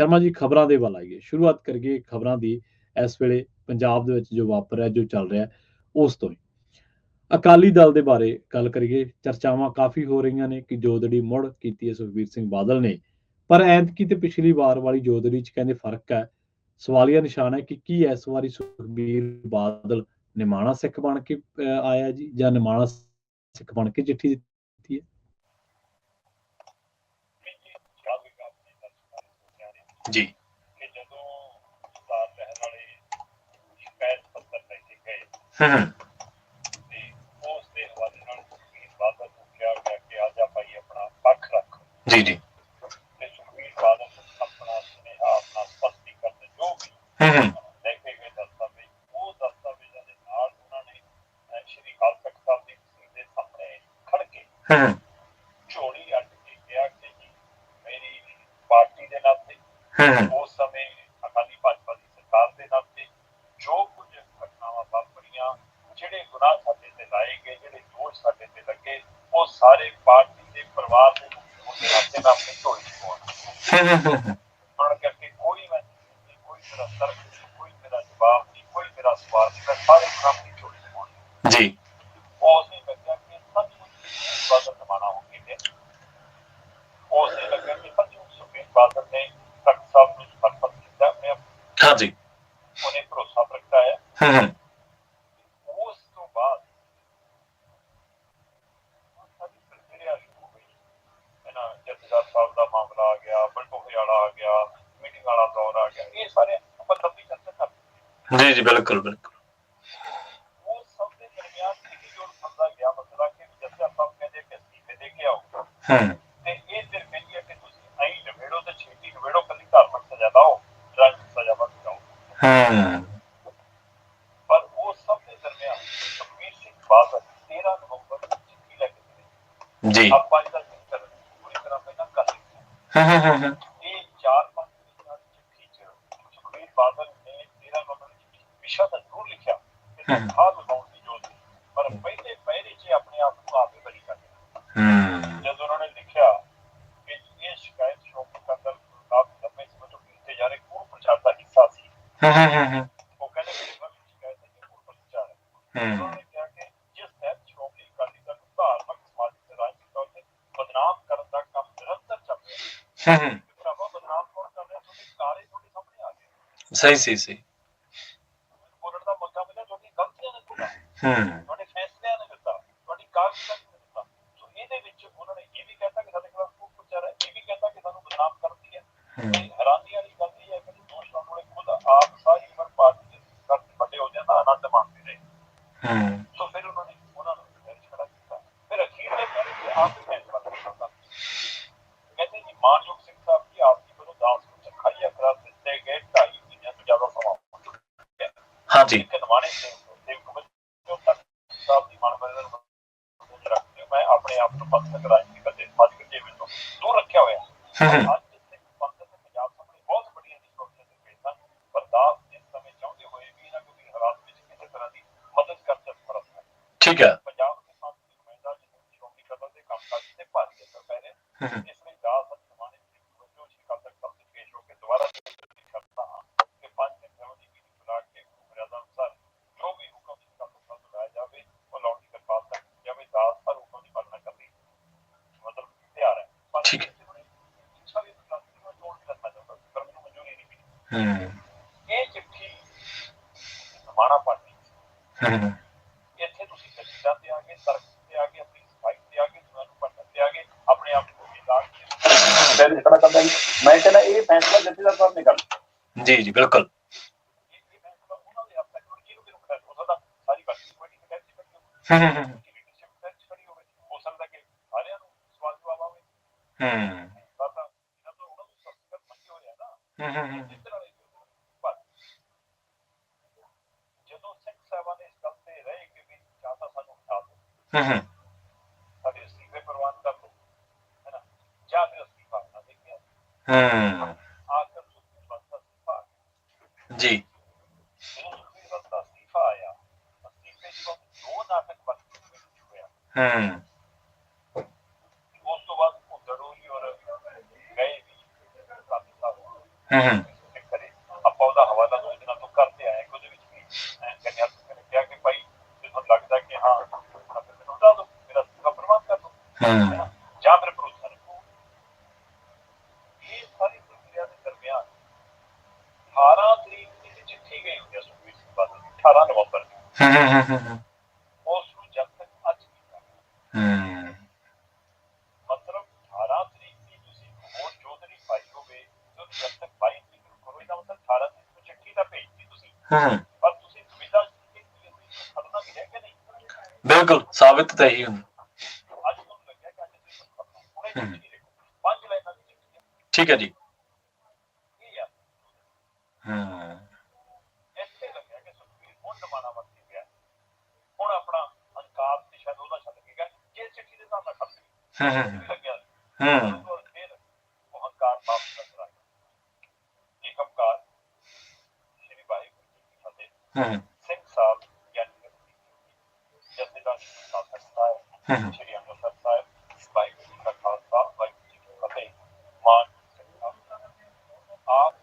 ਸ਼ਰਮਾ ਜੀ ਖਬਰਾਂ ਦੇ ਵੱਲ ਆਈਏ। ਸ਼ੁਰੂਆਤ ਕਰੀਏ ਖਬਰਾਂ ਦੀ ਇਸ ਵੇਲੇ ਪੰਜਾਬ ਦੇ ਵਿੱਚ ਜੋ ਵਾਪਰ ਰਿਹਾ, ਜੋ ਚੱਲ ਰਿਹਾ, ਉਸ ਤੋਂ ਹੀ। ਅਕਾਲੀ ਦਲ ਦੇ ਬਾਰੇ ਗੱਲ ਕਰੀਏ, ਚਰਚਾਵਾਂ ਕਾਫੀ ਹੋ ਰਹੀਆਂ ਨੇ ਕਿ ਜੋਦੜੀ ਮੁੜ ਕੀਤੀ ਹੈ ਸੁਖਬੀਰ ਸਿੰਘ ਬਾਦਲ ਨੇ। ਪਰ ਐਤਕੀ ਤੇ ਪਿਛਲੀ ਵਾਰ ਵਾਲੀ ਜੋਦੜੀ ਚ ਕਹਿੰਦੇ ਫ਼ਰਕ ਹੈ। ਸਵਾਲੀਆ ਨਿਸ਼ਾਨ ਹੈ ਕਿ ਕੀ ਇਸ ਵਾਰੀ ਸੁਖਬੀਰ ਬਾਦਲ ਨਿਮਾਣਾ ਸਿੱਖ ਬਣ ਕੇ ਆਇਆ ਜੀ ਜਾਂ ਨਿਮਾਣਾ ਸਿੱਖ ਬਣ ਕੇ ਚਿੱਠੀ ਦਿੱਤੀ ਹੈ ਜੀ। ਕਿ ਜਦੋਂ ਸਰਦਾਰ ਲਹਿਰ ਵਾਲੇ ਸ਼ਿਕਾਇਤ ਪੱਤਰ ਲੈ ਕੇ ਗਏ ਹਾਂ ਤੇ ਉਸ ਦੇ ਹਵਾਲੇ ਨਾਲ ਸੁਖਬੀਰ ਬਾਦਲ ਨੂੰ ਕਿਹਾ ਗਿਆ ਕਿ ਆ ਜਾ ਭਾਈ ਆਪਣਾ ਪੱਖ ਰੱਖ। ਜੀ ਜੀ। ਤੇ ਸੁਖਬੀਰ ਬਾਦਲ ਆਪਣਾ ਸੁਨੇਹਾ ਆਪਣਾ ਸਪਸ਼ਟੀਕਰਨ ਜੋ ਵੀ ਹਾਂ ਲੈ ਕੇ ਗਏ ਦਸਤਾਵੇਜ਼ ਉਹ ਦਸਤਾਵੇਜ਼ਾਂ ਦੇ ਨਾਲ ਉਹਨਾਂ ਨੇ ਅਹ, ਸ਼੍ਰੀ ਅਕਾਲ ਤਖਤ ਸਾਹਿਬ ਦੀ ਤਸਵੀਰ ਦੇ ਸਾਹਮਣੇ ਖੜ ਕੇ ਹਾਂ ਝੋਲੀ ਅੱਡ ਕੇ ਕਿਹਾ ਕਿ ਜੀ ਮੇਰੀ ਪਾਰਟੀ ਦੇ ਨਾਤੇ ਹਾਂ ਉਸ ਸਮੇਂ ਅਕਾਲੀ ਭਾਜਪਾ ਦੀ ਸਰਕਾਰ ਦੇ ਨਾਤੇ ਜੋ ਕੁਝ ਘਟਨਾਵਾਂ ਵਾਪਰੀਆਂ ਜਿਹੜੇ ਗੁਨਾਹ ਸਾਡੇ ਤੇ ਲਾਏ ਗਏ ਜਿਹੜੇ ਦੋਸ਼ ਸਾਡੇ ਤੇ ਲੱਗੇ ਉਹ ਸਾਰੇ ਪਾਰਟੀ ਦੇ ਪਰਿਵਾਰ ਦੇ ਮੁਖੀ ਦੇ ਨਾਤੇ ਮੈਂ ਆਪਣੀ ਝੋਲੀ ਚ ਪਾਉਣਾ ਉਹਨਾਂ ਕਰਕੇ ਕੋਈ ਮੈਂ ਕੋਈ ਮੇਰਾ ਤਰਕ ਨਹੀਂ, ਕੋਈ ਮੇਰਾ ਜਵਾਬ ਨਹੀਂ ਕੋਈ ਮੇਰਾ ਸਵਾਲ ਨਹੀਂ ਮੈਂ ਸਾਰੇ ਗੁਨਾਹ ਆਪਣੀ ਝੋਲੀ ਚ ਪਾਉਣਾ ਜੀ ਉਸ ਨੇ ਲੱਗਿਆ ਕਿ ਸੱਚਮੁੱਚ ਬਾਦਲ ਜ਼ਮਾਨਾ ਹੋ ਗਿਆ ਹੈ ਉਸ ਨੇ ਲੱਗਿਆ ਕਿ ਸੱਚਮੁੱਚ ਸੁਖਬੀਰ ਬਾਦਲ ਨੇ ਤਖਤ ਸਾਹਿਬ ਨੂੰ ਸਮਰਪਿਤ ਕੀਤਾ ਮੈਂ ਹਾਂ ਜੀ ਉਹਨੇ ਭਰੋਸਾ ਪ੍ਰਗਟਾਇਆ ਹਾਂ ਉਸ ਤੋਂ ਬਾਅਦ ਸਾਡੀ ਪ੍ਰਕਿਰਿਆ ਸ਼ੁਰੂ ਹੋਈ ਇਹਨਾਂ ਜਥੇਦਾਰ ਸਾਹਿਬ ਦਾ ਮਾਮਲਾ ਆ ਗਿਆ ਬਲਟੋਹੇ ਵਾਲਾ ਆ ਗਿਆ ਮੀਟਿੰਗ ਵਾਲਾ ਦੌਰ ਆ ਗਿਆ ਇਹ ਸਾਰੇ ਆਪਾਂ ਲੰਬੀ ਚਰਚਾ ਕਰਦੇ ਜੀ ਜੀ ਬਿਲਕੁਲ ਬਿਲਕੁਲ ਉਹ ਸਭ ਦੇ ਦਰਮਿਆਨ ਇਹ ਜੋੜ ਸਮਝਾ ਗਿਆ ਮਸਲਾ ਕਿ ਜਥੇਦਾਰ ਸਾਹਿਬ ਕਹਿੰਦੇ ਕਿ ਅਸਤੀਫੇ ਦੇ ਕੇ ਆਓ ਹਾਂ। ਤੇ ਇਹ ਫਿਰ ਕਹਿੰਦੀ ਹੈ ਕਿ ਤੁਸੀਂ ਐਂ ਨਵੇੜੋ ਤੇ ਛੇਤੀ ਨਵੇੜੋ ਕੱਲੀ ਧਾਰਮਿਕ ਸਜ਼ਾ ਲਾਓ ਰਾਜਨੀਤਿਕ ਸਜ਼ਾ ਮਤ ਲਾਓ ਹਾਂ। ਪਰ ਉਹ ਸਭ ਦੇ ਦਰਮਿਆਨ ਸੁਖਬੀਰ ਸਿੰਘ ਬਾਦਲ 13 ਨਵੰਬਰ ਨੂੰ ਚਿੱਠੀ ਲੈ ਕੇ ਜੀ। ਆਪਾਂ ਇਹਦਾ ਨਹੀਂ ਕਰ ਪੂਰੀ ਤਰ੍ਹਾਂ ਪਹਿਲਾਂ ਕਰ ਲਿਆ ਹਾਂ ਹਾਂ ਹਾਂ ਹਾਂ ਇਹ ਚਾਰ ਪੰਜ ਦਿਨਾਂ ਦੀ ਚਿੱਠੀ ਚ ਸੁਖਬੀਰ ਬਾਦਲ ਨੇ 13 ਨਵੰਬਰ ਨੂੰ ਚਿੱਠੀ ਵਿਸ਼ਾ ਤਾਂ ਜ਼ਰੂਰ ਲਿਖਿਆ ਕਿ ਹਮ। ਖਾਦ ਲਗਾਉਣ ਦੀ ਜੋ ਸੀ ਪਰ ਪਹਿਲੇ ਪਹਿਰੇ 'ਚ ਆਪਣੇ ਆਪ ਨੂੰ ਆਪੇ ਬਰੀ ਕਰ ਲਿਆ ਹਾਂ ਜਦੋਂ ਉਹਨਾਂ ਨੇ ਲਿਖਿਆ ਕਿ ਇਹ ਸ਼ਿਕਾਇਤ ਸ਼੍ਰੋਮਣੀ ਅਕਾਲੀ ਦਲ ਕਾਫੀ ਲੰਮੇ ਸਮੇਂ ਤੋਂ ਕੀਤੇ ਜਾ ਰਹੇ ਕੋਰ ਪ੍ਰਚਾਰ ਦਾ ਹਿੱਸਾ ਸੀ ਹਾਂ ਹਾਂ ਹਾਂ ਹਾਂ ਉਹ ਕਹਿੰਦੇ ਕਿ ਇਹਨਾਂ ਦੀ ਸ਼ਿਕਾਇਤ ਹੈ ਕਿ ਕੋਰ ਪ੍ਰਚਾਰ ਹੈ ਹਾਂ ਉਹਨਾਂ ਨੇ ਕਿਹਾ ਕਿ ਜਿਸ ਤਹਿਤ ਸ਼੍ਰੋਮਣੀ ਅਕਾਲੀ ਦਲ ਨੂੰ ਧਾਰਮਿਕ ਸਮਾਜਿਕ ਤੇ ਰਾਜਨੀਤਿਕ ਤੌਰ ਤੇ ਬਦਨਾਮ ਕਰਨ ਦਾ ਕੰਮ ਨਿਰੰਤਰ ਚੱਲ ਰਿਹਾ ਹੈ ਹਾਂ ਕਿ ਭਰਾਵਾ ਬਦਨਾਮ ਕੌਣ ਕਰ ਰਿਹਾ ਤੁਹਾਡੇ ਕਾਰੇ ਤੁਹਾਡੇ ਸਾਹਮਣੇ ਆ ਗਏ ਸਹੀ ਸਹੀ ਸਹੀ ਬੋਲਣ ਦਾ ਮੌਕਾ ਮਿਲਿਆ ਤੁਹਾਡੀ ਗਲਤੀਆਂ ਨੇ ਦਿੱਤਾ ਹਾਂ। ਤੁਹਾਡੇ ਫੈਸਲਿਆਂ ਨੇ ਦਿੱਤਾ ਤੁਹਾਡੀ ਕਾਰਗੁਜ਼ਾਰੀ ਨੇ ਦਿੱਤਾ ਸੋ ਇਹਦੇ ਵਿੱਚ ਉਹਨਾਂ ਨੇ ਇਹ ਵੀ ਕਹਿਤਾ ਕਿ ਸਾਡੇ ਖਿਲਾਫ ਕੋਈ ਪ੍ਰਚਾਰ ਹੈ ਇਹ ਵੀ ਕਹਿਤਾ ਕਿ ਸਾਨੂੰ ਬਦਨਾਮ ਕਰਦੀ ਹੈ। ਤੇ ਹੈਰਾਨੀ ਵਾਲੀ ਗੱਲ ਇਹ ਹੈ ਕਿ ਦੋਸ਼ ਲਾਉਣ ਵਾਲੇ ਖੁਦ ਆਪ ਸਾਰੀ ਉਮਰ ਪਾਰਟੀ ਦੇ ਸਰ ਵੱਡੇ ਹੋ ਜਾਂਦਾ ਆਨੰਦ ਮਾਣਦੇ ਰਹੇ ਹਾਂ। ਸੋ ਫਿਰ ਉਹਨਾਂ ਨੇ ਉਹਨਾਂ ਨੂੰ ਫਿਰ ਛੜਾ ਕੀਤਾ। ਫਿਰ ਅਖੀਰਲੇ ਕਹਿੰਦੇ ਕਿ ਆਪ ਹੀ ਫੈਸਲਾ ਕਰਨਾ ਕਹਿੰਦੇ ਜੀ ਮਾਨਯੋਗ ਸਿੰਘ ਸਾਹਿਬ ਜੀ ਆਪ ਜੀ ਵੱਲੋਂ ਦਾਸ ਨੂੰ ਚਖਾਈਆ ਕਰਾ ਦਿੱਤੇ ਗਏ ਢਾਈ ਮਹੀਨਿਆਂ ਤੋਂ ਜ਼ਿਆਦਾ ਸਮਾਂ ਹੋ ਚੁੱਕਿਆ। ਹੈ ਹਾਂ ਜੀ ਇੱਕ ਨਵਾਣੇ ਸਿੰਘ ਦੇਵ ਕੁਮਾਰ ਜੋ ਤੱਕ ਸਾਹਿਬ ਦੀ ਮਨਮਰਜ਼ੀ ਨੂੰ ਮਨਜ਼ੂਰ ਰੱਖਦੇ ਹੋ, ਮੈਂ ਆਪਣੇ ਆਪ ਨੂੰ ਪੰਥਕ ਰਾਜਨੀਤੀ ਅਤੇ ਸਮਾਜਿਕ ਜੀਵਨ ਤੋਂ ਦੂਰ ਰੱਖਿਆ ਹੋਇਆ ਹਾਂ ਅੱਜ ਸਿੱਖ ਪੰਥ ਤੇ ਪੰਜਾਬ ਸਾਹਮਣੇ ਬਹੁਤ ਵੱਡੀਆਂ ਨਿਸ਼ਚੋਟੀਆਂ ਦੇ ਪੇਸ਼ ਹਨ ਪਰ ਦਾਸ ਇਸ ਸਮੇਂ ਚਾਹੁੰਦੇ ਹੋਏ ਵੀ ਇਹਨਾਂ ਕੋਈ ਹਾਲਾਤ ਵਿੱਚ ਕਿਸੇ ਤਰ੍ਹਾਂ ਦੀ ਮਦਦ ਕਰ ਸਕਦਾ ਹੈ। ਠੀਕ ਹੈ ਪੰਜਾਬ ਦੇ ਸਾਹਮਣੇ ਨੁਮਾਇੰਦਾ ਜਿਹਨੂੰ ਸ਼੍ਰੋਮਣੀ ਕਬਲ ਦੇ ਕੰਮਕਾਜ ਤੇ ਭਾਰੀ ਅਸਰ ਪੈ ਰਿਹਾ ਹਾਂ ਇਸ ਲਈ ਦਾਸ ਅਤੇ ਨਵਾਣੇ ਸਿੰਘ ਵਜੋਂ ਸ਼ਿਕਾਰ ਤੱਕ ਸਭ ਪੇਸ਼ ਹੋ ਕੇ ਦੁਬਾਰਾ ਬੇਨਤੀ ਕਰਦਾ ਹਾਂ ਕਿ ਪੰਜ ਦਿਨਾਂ ਦੀ ਮੀਟਿੰਗ ਬੁਲਾ ਕੇ ਮਰਿਆਦਾ ਅਨੁਸਾਰ ਜੋ ਵੀ ਹੁਕਮ ਸ਼ਿਕਾਰ ਤੱਕ ਬੁਲਾਇਆ ਜਾਵੇ ਉਹ ਲਾਉਣ ਦੀ ਕਿਰਪਾਲਤਾ ਕੀਤੀ ਜਾਵੇ ਦਾਸ ਹਰ ਹੁਕਮ ਦੀ ਪਾਲਣਾ ਕਰਨ ਲਈ ਮਤਲਬ ਤਿਆਰ ਹੈ ਪਰ ਠੀਕ ਹੈ। ਕਿਸੇ ਨੂੰ ਇੱਛਾ ਵੀ ਪ੍ਰਕਾਸ਼ ਦੀ ਮੈਂ ਚੋਣ ਕਰਨਾ ਚਾਹੁੰਦਾ ਸੀ, ਪਰ ਮੈਨੂੰ ਮਨਜ਼ੂਰੀ ਨਹੀਂ ਮਿਲੀ ਹਾਂ ਇਹ ਚਿੱਠੀ ਸਮਾਣਾ ਪਾਣੀ ਹਾਂ। ਇੱਥੇ ਤੁਸੀਂ ਦਲੀਲਾਂ ਤੇ ਆ ਗਏ ਤਰਕ ਤੇ ਆ ਗਏ ਆਪਣੀ ਸਫ਼ਾਈ ਤੇ ਆ ਗਏ ਤੁਹਾਨੂੰ ਪੜਨ ਤੇ ਆ ਗਏ ਆਪਣੇ ਆਪ ਨੂੰ ਵਿਦਾਗ ਤੇ ਖੜਾ ਕਰਦਾ ਮੈਂ ਕਹਿੰਦਾ ਇਹ ਫੈਸਲਾ ਜਥੇਦਾਰ ਸਾਹਿਬ ਨੇ ਕਰਨਾ ਜੀ ਜੀ ਬਿਲਕੁਲ। ਹੋ ਹਾਂ ਹਾਂ ਹਾਂ ਲੀਡਰਸ਼ਿਪ ਦੇ ਵਿੱਚ ਖੜੀ ਹੋਵੇ ਹੋ ਸਕਦਾ ਕਿ ਸਾਰਿਆਂ ਨੂੰ ਸਵਾਲ ਜਵਾਬ ਆਵੇ ਹਾਂ ਪਰ ਤਾਂ ਇਹਨਾਂ ਤੋਂ ਉਹਨਾਂ ਨੂੰ ਸਬਸਕ੍ਰਾਈਬ ਮੰਗੇ ਹੋਏ ਆ ਨਾ ਹਾਂ ਹਾਂ ਹਾਂ ਜਿੱਤਰ ਵਾਲੇ ਪਰ ਜਦੋਂ ਸਿੱਖ ਸਾਹਿਬਾਨ ਨੇ ਇਸ ਗੱਲ ਤੇ ਰਹੇ ਕਿ ਵੀ ਜਾਂ ਤਾਂ ਸਾਨੂੰ ਹਟਾ ਦਿਓ ਹਾਂ ਹਾਂ ਸਾਡੇ ਅਸਤੀਫੇ ਪ੍ਰਵਾਨ ਕਰ ਦਿਓ ਹੈ ਨਾ? ਜਾਂ ਫਿਰ ਅਸਤੀਫਾ ਨਾ ਦੇ ਕੇ ਹਾਂ ਆਖਰ ਸੁਖਬੀਰ ਬਾਦਲ ਦਾ ਅਸਤੀਫਾ। ਜੀ। ਦਾ ਦੋ ਹਾਂ ਉਸ ਤੋਂ ਬਾਅਦ ਉਹ ਜ਼ਰੂਰੀ ਔਰ ਗਏ ਵੀ। ਹੂੰ ਹੂੰ ਤੇ ਕਰੇ ਆਪਾਂ ਉਹਦਾ ਹਵਾਲਾ ਦੋ ਦਿਨਾਂ ਤੋਂ ਕਰਦੇ ਆਏ ਕਿ ਉਹਦੇ ਵਿੱਚ ਵੀ ਕੰਨਿਆ ਨੇ ਕਿਹਾ ਕਿ ਭਾਈ ਜੇ ਤੁਹਾਨੂੰ ਲੱਗਦਾ ਕਿ ਹਾਂ ਤਾਂ ਫਿਰ ਮੈਨੂੰ ਦੱਸ ਦਿਓ ਮੇਰਾ ਸੂਗਾ ਪ੍ਰਬੰਧ ਕਰ ਦਿਓ ਹੂੰ ਜਾਂ ਫਿਰ ਭਰੋਸਾ ਰੱਖੋ ਇਹ ਸਾਰੀ ਪ੍ਰਕਿਰਿਆ ਦੇ ਦਰਮਿਆਨ 18 ਤਰੀਕ ਦੀ ਜਿਹੜੀ ਚਿੱਠੀ ਗਈ ਹੁੰਦੀ ਹੈ ਸੁਖਬੀਰ ਸਿੰਘ ਬਾਦਲ ਦੀ 18 ਨਵੰਬਰ ਦੀ ਹੂੰ ਹੂੰ ਹੂੰ ਹੂੰ ਉਸ ਨੂੰ ਜਦ ਤੱਕ ਅੱਜ ਕੀਤਾ ਹੂੰ ਮਤਲਬ 18 ਤਰੀਕ ਦੀ ਤੁਸੀਂ ਹੋਰ ਜੋਦਰੀ ਪਾਈ ਹੋਵੇ ਜੋ ਜਦ ਤੱਕ 22 ਤਰੀਕ ਨੂੰ ਕਰੋ ਇਹਦਾ ਮਤਲਬ 18 ਤਰੀਕ ਨੂੰ ਚਿੱਠੀ ਤਾਂ ਭੇਜਤੀ ਤੁਸੀਂ ਹੂੰ ਪਰ ਤੁਸੀਂ ਦੁਵਿਧਾ ਕੀਤੀ ਕਿ ਤੁਸੀਂ ਖੜਨਾ ਵੀ ਹੈ ਕਿ ਨਹੀਂ ਬਿਲਕੁਲ ਸਾਬਿਤ ਤਾਂ ਇਹੀ ਹੁੰਦਾ ਅੱਜ ਤੁਹਾਨੂੰ ਲੱਗਿਆ ਕਿ ਅੱਜ ਤੁਸੀਂ ਖੜਨਾ ਹੁਣੇ ਚਿੱਠੀ ਦੇਖੋ ਪੰਜ ਲਾਈਨਾਂ ਦੀ ਚਿੱਠੀ ਹੈ ਠੀਕ ਹੈ ਜੀ। ਹੂੰ। ਇੱਥੇ ਲੱਗਿਆ ਕਿ ਸੁਖਬੀਰ ਹੁਣ ਜ਼ਮਾਨਾ ਵਰਤੀ ਗਿਆ ਹੁਣ ਆਪਣਾ ਹੰਕਾਰ ਤੇ ਸ਼ਾਇਦ ਉਹਦਾ ਛੱਡ ਕੇ ਗਿਆ ਜੇ ਚਿੱਠੀ ਦੇ ਨਾਲ ਨਾ ਖੜ ਸੀ ਹੂੰ ਹੂੰ ਵੀ ਲੱਗਿਆ ਹੂੰ ਔਰ ਫਿਰ ਉਹ ਹੰਕਾਰ ਵਾਪਸ ਨਜ਼ਰ ਆਇਆ ਇੱਕ ਹੰਕਾਰ ਸ਼੍ਰੀ ਵਾਹਿਗੁਰੂ ਜੀ ਕੀ ਫਤਿਹ ਹੂੰ ਸਿੰਘ ਸਾਹਿਬ ਯਾਨੀ ਕਿ ਜਥੇਦਾਰ ਸਾਹਿਬ ਸਕਦਾ ਹੈ ਹੂੰ ਸ਼੍ਰੀ ਅੰਮ੍ਰਿਤਸਰ ਸਾਹਿਬ ਵਾਹਿਗੁਰੂ ਜੀ ਕਾ ਖਾਲਸਾ ਵਾਹਿਗੁਰੂ ਜੀ ਕੀ ਫਤਿਹ ਮਾਨ ਸਿੰਘ ਸਾਹਿਬ ਆਪ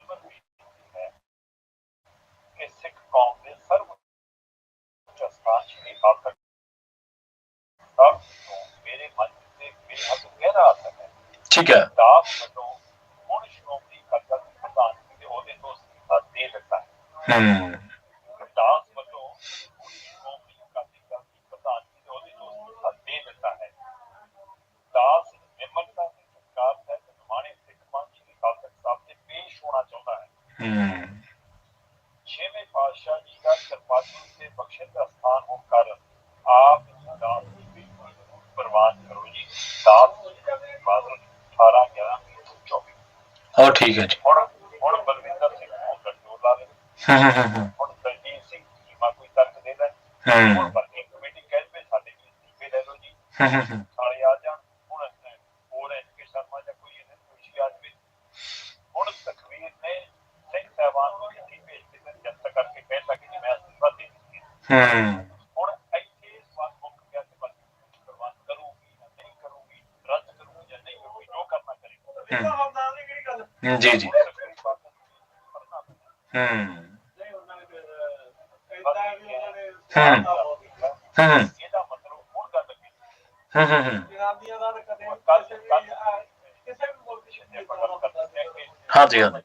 ਨੰਬਰ ਵੀ ਹੈ ਕਿ ਸਿੱਖ ਕੌਮ ਦੇ ਸਰਵ ਉੱਚ ਸਥਾਨ ਸ਼੍ਰੀ ਅਕਾਲ ਤਖਤ ਸਾਹਿਬ ਤੋਂ ਮੇਰੇ ਮਨ ਤੇ ਮੇਰੇ ਹੱਥ ਗਹਿਰਾ ਅਸਰ ਹੈ ਠੀਕ ਹੈ। ਹੁਣ ਸ਼੍ਰੋਮਣੀ ਅਕਾਲੀ ਦਲ ਦੇ ਪ੍ਰਧਾਨ ਦੇ ਅਹੁਦੇ ਤੋਂ ਅਸਤੀਫਾ ਦੇ ਦਿੱਤਾ ਹੈ। ਹੂੰ। ਦਾਸ ਵੱਲੋਂ ਸ਼੍ਰੋਮਣੀ ਅਕਾਲੀ ਦਲ ਦੇ ਪ੍ਰਧਾਨ ਦੇ ਅਹੁਦੇ ਤੋਂ ਅਸਤੀਫਾ ਦੇ ਦਿੱਤਾ ਹੈ। ਦਾਸ ਨਿਮਰਤਾ ਤੇ ਸਤਿਕਾਰ ਹੈ ਤੇ ਨਿਮਾਣੇ ਸਿੱਖ ਪੰਥ ਸ਼੍ਰੀ ਅਕਾਲ ਤਖਤ ਸਾਹਿਬ ਤੇ ਪੇਸ਼ ਹੋਣਾ ਚਾਹੁੰਦਾ ਹੈ। ਹੂੰ। ਛੇਵੇਂ ਪਾਤਸ਼ਾਹ ਜੀ ਦਾ ਕਿਰਪਾਲੂ ਤੇ ਬਖਸ਼ਿਸ਼ ਦਾ ਸਥਾਨ ਹੋਣ ਕਾਰਨ ਆਪ ਜੀ ਦਾਸ ਜੀ ਬਿਲਕੁਲ ਪ੍ਰਵਾਨ ਕਰੋ ਜੀ ਦਾਸ ਬਾਦਲ 18 11 24 ਹੋਰ ਠੀਕ ਹੈ ਜੀ ਹੁਣ ਹੁਣ ਬਲਵਿੰਦਰ ਸਿੰਘ ਨੂੰ ਕੰਟਰੋਲ ਲਾ ਲੈ ਹੂੰ ਹੂੰ ਹੂੰ ਹੂੰ ਹੁਣ ਦਲਜੀਤ ਸਿੰਘ ਚੀਮਾ ਕੋਈ ਤਰਕ ਦੇ ਲੈ ਹੂੰ ਹੁਣ ਵਰਕਿੰਗ ਕਮੇਟੀ ਕਹਿ ਪਏ ਸਾਡੇ ਜੀ ਅਸਤੀਫੇ ਲੈ ਲਓ ਜੀ ਹੂੰ ਹੂੰ ਹੂੰ ਸਾਲੇ ਆ ਜਾਣ ਹੁਣ ਅਹ, ਹੋਰ ਐਸ ਕੇ ਸ਼ਰਮਾ ਜਾਂ ਕੋਈ ਇਹਨੇ ਖੁਸ਼ੀ ਆ ਜਾਵੇ ਹੁਣ ਤਕਵੀਰ ਨੇ ਸਿੰਘ ਸਾਹਿਬਾਨ ਨੂੰ ਚਿੱਠੀ ਭੇਜ ਕੇ ਤੇ ਜਨਤਕ ਕਰਕੇ ਕਹਿ ਸਕੇ ਕਿ ਮੈਂ ਅਸਤੀਫਾ ਦੇ ਦਿੱਤੀ ਹੈ। ਹੂੰ ਜੀ ਜੀ। ਹੁਣ ਸੁਖਬੀਰ ਬਾਦਲ ਨੂੰ ਪੜ੍ਹਨਾ ਪੈਣਾ। ਹੂੰ, ਹਾਂ, ਹੂੰ। ਹੂੰ ਇਹਦਾ ਮਤਲਬ ਹੁਣ ਕੱਲ ਕੱਲ ਕਿਸੇ ਵੀ ਮੁਲਕ ਦੇ ਆਪਾਂ ਗੱਲ ਕਰਦੇ ਹਾਂ ਕਿ ਹਾਂਜੀ ਹਾਂਜੀ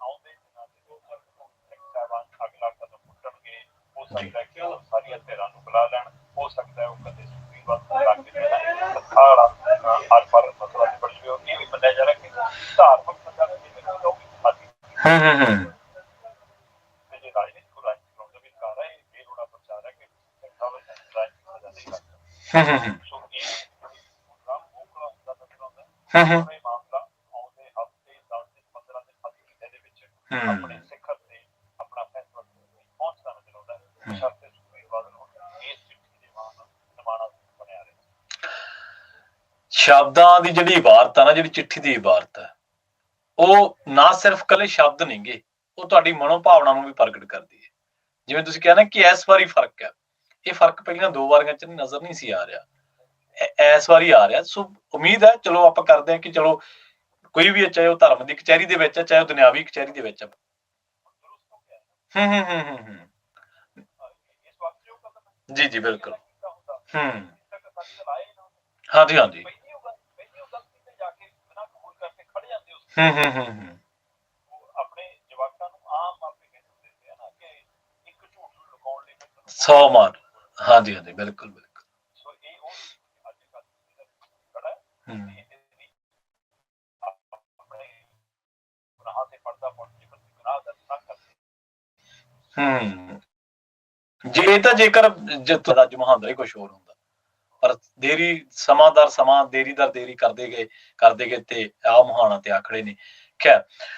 ਆਉਂਦੇ ਦਿਨਾਂ ਦੇ ਦੋ ਸਾਲ ਤੋਂ ਸਿੰਘ ਸਾਹਿਬਾਨ ਅਗਲਾ ਕਦਮ ਪੁੱਟਣਗੇ ਹੋ ਸਕਦਾ ਹੈ ਕਿ ਉਹ ਸਾਰੀਆਂ ਧਿਰਾਂ ਨੂੰ ਬੁਲਾ ਲੈਣ ਹੋ ਸਕਦਾ ਹੈ ਉਹ ਕਦੇ ਸੁਪਰੀਮ ਕੋਰਟ ਲਾ ਕੇ ਖਾੜਾ ਹਰ ਪਰ ਮਸਲਾ ਨਿਬੜ ਜਵੇ ਉਹ ਇਹ ਵੀ ਮੰਨਿਆ ਜਾ ਰਿਹਾ ਕਿ ਧਾਰਮਿਕ ਸਜ਼ਾ ਦੇ ਵਿੱਚ ਲੋਕ ਫਾਸੀ ਹੂੰ ਹੂੰ ਹੂੰ ਤੇ ਜੇ ਰਾਜਨੀਤਿਕ ਰਾਜਨੀਤਿਕ ਦਾ ਵੀ ਕਰ ਰਹੇ ਇਹ ਰੋੜਾ ਪ੍ਰਚਾਰ ਹੈ ਕਿ ਸਿੰਘ ਸਾਹਿਬ ਰਾਜਨੀਤਿਕ ਸਜ਼ਾ ਨਹੀਂ ਕਰਦੇ ਹੂੰ ਹੂੰ ਹੂੰ ਸੋ ਇਹ ਪ੍ਰੋਗਰਾਮ ਮੋਕਲਾ ਹੁੰਦਾ ਨਜ਼ਰ ਆਉਂਦਾ ਹੂੰ ਹੂੰ ਇਹ ਮਾਮਲਾ ਆਉਂਦੇ ਹਫ਼ਤੇ 10 ਦਿਨ 15 ਦਿਨ 7 ਮਹੀਨੇ ਦੇ ਵਿੱਚ ਹੂੰ। ਆਪਣੇ ਸਿਖਰ ਤੇ ਆਪਣਾ ਫੈਸਲਾ ਪਹੁੰਚਦਾ ਨਜ਼ਰ ਆਉਂਦਾ। ਹੈ। ਸ਼ਰਤੇ ਸੁਖਬੀਰ ਬਾਦਲ ਹੁਣ ਇਸ ਚਿੱਠੀ ਦੇ ਮਾਨ ਨਿਮਾਣਾ ਬਣਿਆ ਰਹੇ। ਸ਼ਬਦਾਂ ਦੀ ਜਿਹੜੀ ਇਬਾਰਤ ਆ ਨਾ ਜਿਹੜੀ ਚਿੱਠੀ ਦੀ ਇਬਾਰਤ ਹੈ ਉਹ ਨਾ ਸਿਰਫ ਕੱਲੇ ਸ਼ਬਦ ਨਹੀਂਗੇ ਉਹ ਤੁਹਾਡੀ ਮਨੋਭਾਵਨਾ ਨੂੰ ਵੀ ਪ੍ਰਗਟ ਕਰਦੀ ਹੈ। ਜਿਵੇਂ ਤੁਸੀਂ ਕਿਹਾ ਕਿ ਇਸ ਵਾਰੀ ਫ਼ਰਕ ਹੈ। ਇਹ ਫ਼ਰਕ ਪਹਿਲਾਂ ਦੋ ਵਾਰੀਆਂ ਚ ਨਜ਼ਰ ਨਹੀਂ ਸੀ ਆ ਰਿਹਾ। ਇਸ ਵਾਰੀ ਆ ਰਿਹਾ। ਸੋ ਉਮੀਦ ਹੈ, ਚਲੋ ਆਪਾਂ ਕਰਦੇ ਹਾਂ ਕਿ ਚਲੋ ਕੋਈ ਵੀ ਚਾਹੇ ਉਹ ਧਰਮ ਦੀ ਕਚਹਿਰੀ ਦੇ ਵਿੱਚ ਹੈ, ਚਾਹੇ ਉਹ ਦੁਨਿਆਵੀ ਕਚਹਿਰੀ ਦੇ ਵਿੱਚ ਹੈ। ਹੂੰ ਹੂੰ ਹੂੰ ਹੂੰ ਜੀ ਜੀ, ਬਿਲਕੁਲ। ਕੀਤਾ ਹੁੰਦਾ ਹੂੰ। ਤੱਕ ਸਾਡੀ ਲਾਏ ਨਾ ਹਾਂਜੀ ਹਾਂਜੀ ਪਹਿਲੀ ਉਹ ਗੱਲ ਪਹਿਲੀ ਉਹ ਗਲਤੀ ਤੇ ਜਾ ਕੇ ਬਿਨਾਂ ਕਬੂਲ ਕਰਕੇ ਖੜ ਜਾਂਦੇ ਉਸ ਹੂੰ ਹੂੰ ਹੂੰ ਹੂੰ। ਆਪਣੇ ਜਵਾਕਾਂ ਨੂੰ ਆਮ ਆਪੇ ਕਹਿੰਦੇ ਹੁੰਦੇ ਸੀ ਨਾ ਕਿ ਇੱਕ ਝੂਠ ਨੂੰ ਲੁਕਾਉਣ ਲਈ ਸੌ ਮਾਰ। ਹਾਂਜੀ ਹਾਂਜੀ ਬਿਲਕੁਲ ਬਿਲਕੁਲ। ਸੋ ਇਹ ਉਹ ਅੱਜ ਕੱਲ੍ਹ ਦਾ ਖੜਾ ਹੈ। ਹੂੰ। ਇਹਦੀ ਆਪਣੇ ਗੁਨਾਹਾਂ ਤੇ ਪਰਦਾ ਪਾਉਣ ਦੀ ਪਰ ਗੁਨਾਹ ਦਾ ਨਾ ਕਰਦੇ ਹੂੰ। ਜੇ ਇਹ ਤਾਂ ਜੇਕਰ ਜਿੱਤ ਦਾ ਜਮਹਾਂਦਰ ਹੀ ਕੁਝ ਹੋਰ ਹੁੰਦਾ। ਪਰ ਦੇਰੀ, ਸਮਾਂ ਦਰ, ਸਮਾਂ ਦੇਰੀ ਦਰ ਦੇਰੀ ਕਰਦੇ ਗਏ ਕਰਦੇ ਗਏ ਤੇ ਆ ਮੁਹਾਣਾ ਤੇ ਆਖੜੇ ਨੇ। ਖੈਰ